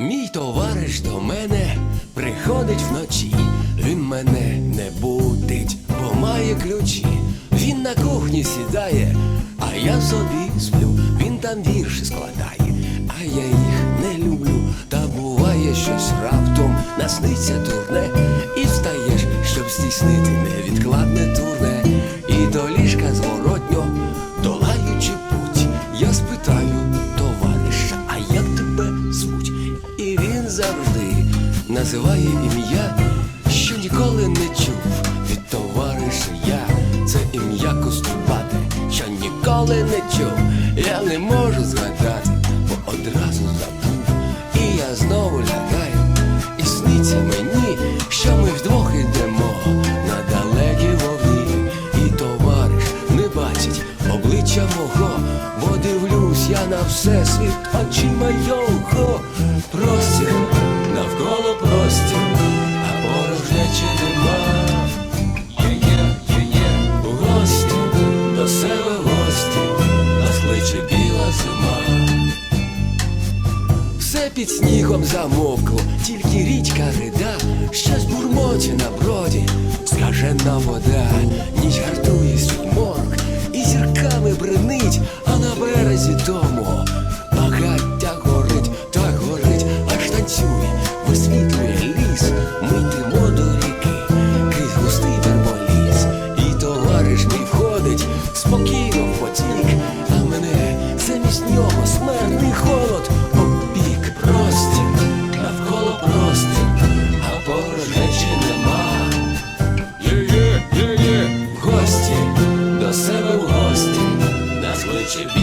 Мій товариш до мене приходить вночі. Він мене не будить, бо має ключі. Він на кухні сідає, а я собі сплю. Він там вірші складає, а я їх не люблю. Та буває щось раптом насниться турне, і встаєш, щоб здійснити невідкладне називає ім'я, що ніколи не чув від товариша я. Це ім'я Костубате, що ніколи не чув. Я не можу згадати, бо одразу забув. І я знову лягаю, і сниться мені, що ми вдвох ідемо на далекі вогні. І товариш не бачить обличчя мого, бо дивлюсь я на все світ очима його. Простір навколо простір, а порожнечі нема. Є-є, є-є, у гості, до себе гості, нас кличе біла зима. Все під снігом замовкло, тільки річка рида, щось бурмоті на броді, скажена вода, ніч гартує свій і зірками бренить, а на березі тому спокійно потік, а мене замість нього смертний холод обпік простір, навколо прості, а поруч нема. Є-є, є-є, в гості, до себе в гості, нас кличе.